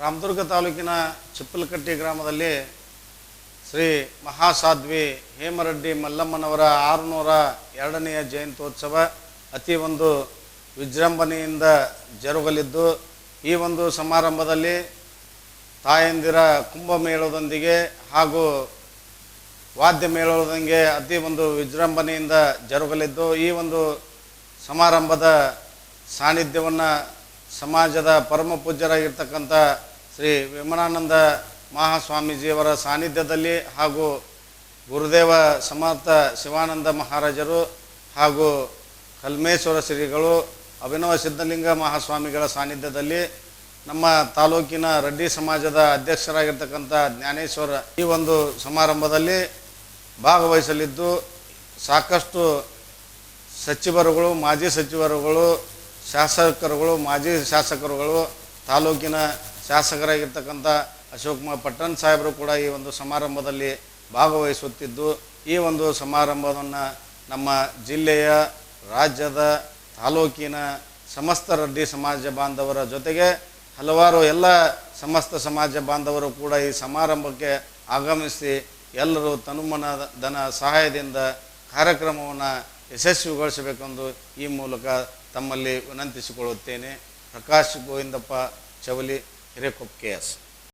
ರಾಮದುರ್ಗ ತಾಲೂಕಿನ ಚಿಪ್ಪಲಕಟ್ಟಿ ಗ್ರಾಮದಲ್ಲಿ ಶ್ರೀ ಮಹಾಸಾಧ್ವಿ ಹೇಮರೆಡ್ಡಿ ಮಲ್ಲಮ್ಮನವರ ಆರುನೂರ ಎರಡನೆಯ ಜಯಂತ್ಯೋತ್ಸವ ಅತಿ ಒಂದು ವಿಜೃಂಭಣೆಯಿಂದ ಜರುಗಲಿದ್ದು, ಈ ಒಂದು ಸಮಾರಂಭದಲ್ಲಿ ತಾಯಂದಿರ ಕುಂಭಮೇಳದೊಂದಿಗೆ ಹಾಗೂ ವಾದ್ಯ ಮೇಳದೊಂದಿಗೆ ಅತಿ ಒಂದು ವಿಜೃಂಭಣೆಯಿಂದ ಜರುಗಲಿದ್ದು, ಈ ಒಂದು ಸಮಾರಂಭದ ಸಾನ್ನಿಧ್ಯವನ್ನು ಸಮಾಜದ ಪರಮ ಪೂಜ್ಯರಾಗಿರ್ತಕ್ಕಂಥ ಶ್ರೀ ವಿಮಲಾನಂದ ಮಹಾಸ್ವಾಮೀಜಿಯವರ ಸಾನ್ನಿಧ್ಯದಲ್ಲಿ ಹಾಗೂ ಗುರುದೇವ ಸಮರ್ಥ ಶಿವಾನಂದ ಮಹಾರಾಜರು ಹಾಗೂ ಕಲ್ಮೇಶ್ವರ ಶ್ರೀಗಳು, ಅಭಿನವ ಸಿದ್ಧಲಿಂಗ ಮಹಾಸ್ವಾಮಿಗಳ ಸಾನ್ನಿಧ್ಯದಲ್ಲಿ ನಮ್ಮ ತಾಲೂಕಿನ ರೆಡ್ಡಿ ಸಮಾಜದ ಅಧ್ಯಕ್ಷರಾಗಿರ್ತಕ್ಕಂಥ ಜ್ಞಾನೇಶ್ವರ ಈ ಒಂದು ಸಮಾರಂಭದಲ್ಲಿ ಭಾಗವಹಿಸಲಿದ್ದು ಸಾಕಷ್ಟು ಸಚಿವರುಗಳು, ಮಾಜಿ ಸಚಿವರುಗಳು ಶಾಸಕರುಗಳು, ಮಾಜಿ ಶಾಸಕರುಗಳು, ತಾಲೂಕಿನ ಶಾಸಕರಾಗಿರ್ತಕ್ಕಂಥ ಅಶೋಕ್ ಪಟ್ಟಣ್ ಸಾಹೇಬರು ಕೂಡ ಈ ಒಂದು ಸಮಾರಂಭದಲ್ಲಿ ಭಾಗವಹಿಸುತ್ತಿದ್ದು, ಈ ಒಂದು ಸಮಾರಂಭವನ್ನು ನಮ್ಮ ಜಿಲ್ಲೆಯ ರಾಜ್ಯದ ತಾಲೂಕಿನ ಸಮಸ್ತ ರೆಡ್ಡಿ ಸಮಾಜ ಬಾಂಧವರ ಜೊತೆಗೆ ಹಲವಾರು ಎಲ್ಲ ಸಮಸ್ತ ಸಮಾಜ ಬಾಂಧವರು ಕೂಡ ಈ ಸಮಾರಂಭಕ್ಕೆ ಆಗಮಿಸಿ ಎಲ್ಲರೂ ತನುಮನ ಧನ ಸಹಾಯದಿಂದ ಕಾರ್ಯಕ್ರಮವನ್ನು ಯಶಸ್ವಿಗೊಳಿಸಬೇಕೆಂದು ಈ ಮೂಲಕ ತಮ್ಮಲ್ಲಿ ವಿನಂತಿಸಿಕೊಳ್ಳುತ್ತೇನೆ. Prakash Govindappa Chavali Hirekoppa K S.